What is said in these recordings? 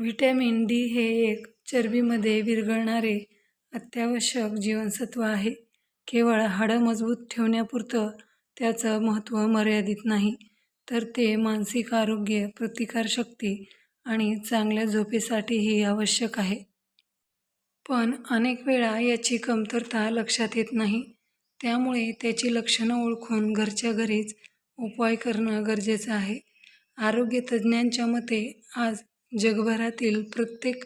Vitamin D हे एक चरबीमध्ये विरघळणारे अत्यावश्यक जीवनसत्व आहे. केवळ हाडं मजबूत ठेवण्यापुरतं त्याचं महत्त्व मर्यादित नाही, तर ते मानसिक आरोग्य, प्रतिकारशक्ती आणि चांगल्या झोपेसाठीही आवश्यक आहे. पण अनेक वेळा याची कमतरता लक्षात येत नाही. त्यामुळे त्याची लक्षणं ओळखून घरच्या घरीच उपाय करणं गरजेचं आहे. आरोग्य तज्ज्ञांच्या मते आज जगभरातील प्रत्येक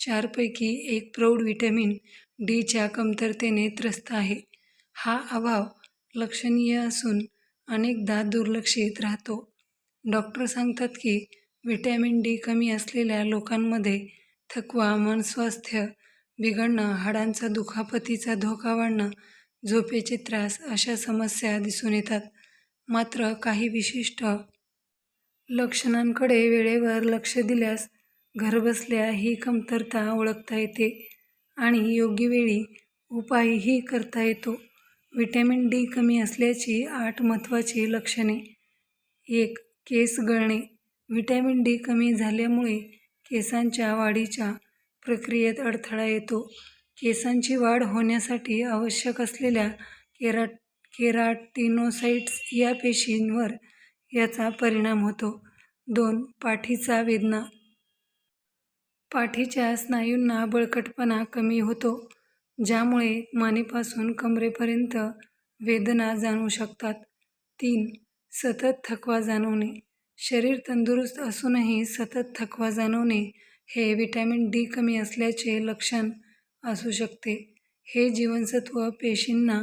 चारपैकी एक प्रौढ व्हिटॅमिन डीच्या कमतरतेने त्रस्त आहे. हा अभाव लक्षणीय असून अनेकदा दुर्लक्षित राहतो. डॉक्टर सांगतात की व्हिटॅमिन डी कमी असलेल्या लोकांमध्ये थकवा, मनस्वास्थ्य बिघडणं, हाडांचा दुखापतीचा धोका वाढणं, झोपेचे त्रास अशा समस्या दिसून येतात. मात्र काही विशिष्ट लक्षणांकडे वेळेवर लक्ष दिल्यास घरबसल्या ही कमतरता ओळखता येते आणि योग्य वेळी उपायही करता येतो. व्हिटॅमिन डी कमी असल्याची आठ महत्त्वाची लक्षणे. एक. केस गळणे. व्हिटॅमिन डी कमी झाल्यामुळे केसांच्या वाढीच्या प्रक्रियेत अडथळा येतो. केसांची वाढ होण्यासाठी आवश्यक असलेल्या केरा केराटिनोसाइट्स या पेशींवर याचा परिणाम होतो. दोन. पाठीचा वेदना. पाठीच्या स्नायूंना बळकटपणा कमी होतो, ज्यामुळे मानेपासून कमरेपर्यंत वेदना जाणवू शकतात. तीन. सतत थकवा जाणवणे. शरीर तंदुरुस्त असूनही सतत थकवा जाणवणे हे व्हिटॅमिन डी कमी असल्याचे लक्षण असू शकते. हे जीवनसत्व पेशींना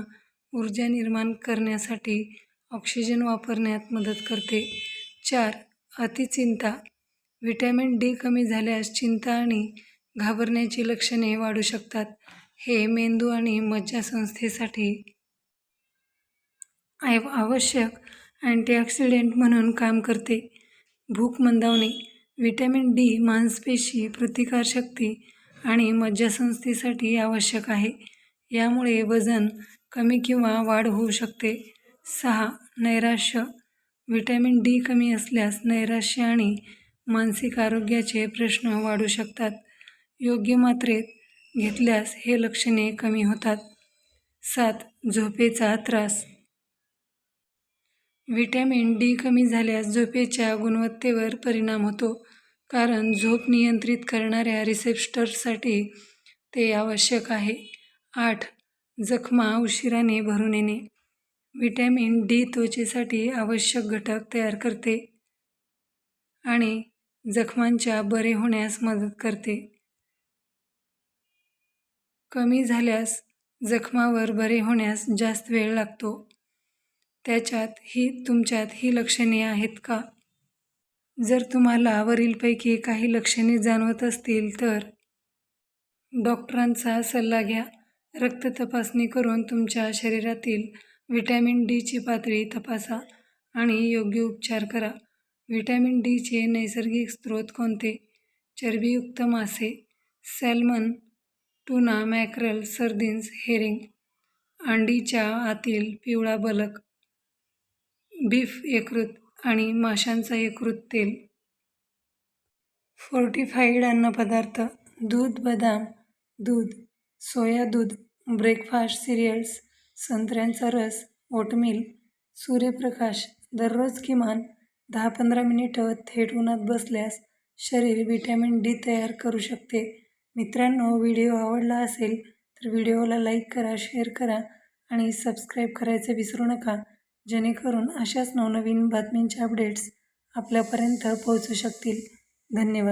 ऊर्जा निर्माण करण्यासाठी ऑक्सिजन वापरण्यात मदत करते. चार. अतिचिंता. व्हिटॅमिन डी कमी झाल्यास चिंता आणि घाबरण्याची लक्षणे वाढू शकतात. हे मेंदू आणि मज्जासंस्थेसाठी आवश्यक अँटीऑक्सिडेंट म्हणून काम करते. भूक मंदावणे. व्हिटॅमिन डी मांसपेशी, प्रतिकारशक्ती आणि मज्जासंस्थेसाठी आवश्यक आहे. यामुळे वजन कमी किंवा वाढ होऊ शकते. सहा. नैराश्य. व्हिटॅमिन डी कमी असल्यास नैराश्य आणि मानसिक आरोग्याचे प्रश्न वाढू शकतात. योग्य मात्रेत घेतल्यास हे लक्षणे कमी होतात. सात. झोपेचा त्रास. व्हिटॅमिन डी कमी झाल्यास झोपेच्या गुणवत्तेवर परिणाम होतो, कारण झोप नियंत्रित करणाऱ्या रिसेप्टर्ससाठी ते आवश्यक आहे. आठ. जखमा उशिराने भरून येणे. व्हिटॅमिन डी त्वचेसाठी आवश्यक घटक तयार करते आणि जखमांच्या बरे होण्यास मदत करते. कमी झाल्यास जखमावर बरे होण्यास जास्त वेळ लागतो. त्याच्यात ही तुमच्यात ही लक्षणे आहेत का? जर तुम्हाला वरीलपैकी काही लक्षणे जाणवत असतील तर डॉक्टरांचा सल्ला घ्या. रक्त तपासणी करून तुमच्या शरीरातील व्हिटॅमिन डीची पातळी तपासा आणि योग्य उपचार करा. व्हिटॅमिन डीचे नैसर्गिक स्रोत कोणते? चरबीयुक्त मासे salmon, tuna mackerel, sardines herring. अंडीच्या आतील पिवळा बलक बीफ यकृत आणि माशांचं यकृत तेल. फोर्टिफाईड अन्नपदार्थ दूध, बदाम दूध, सोया दूध, ब्रेकफास्ट सिरियल्स, संत्र्यांचा रस, ओटमील. सूर्यप्रकाश. दररोज किमान दहा-पंधरा मिनिटं थेट उन्हात बसल्यास शरीर व्हिटॅमिन डी तयार करू शकते. मित्रांनो, व्हिडिओ आवडला असेल तर व्हिडिओला लाईक करा, शेअर करा आणि सबस्क्राईब करायचं विसरू नका, जेणेकरून अशाच नवनवीन बातमींच्या अपडेट्स आपल्यापर्यंत पोहोचू शकतील. धन्यवाद.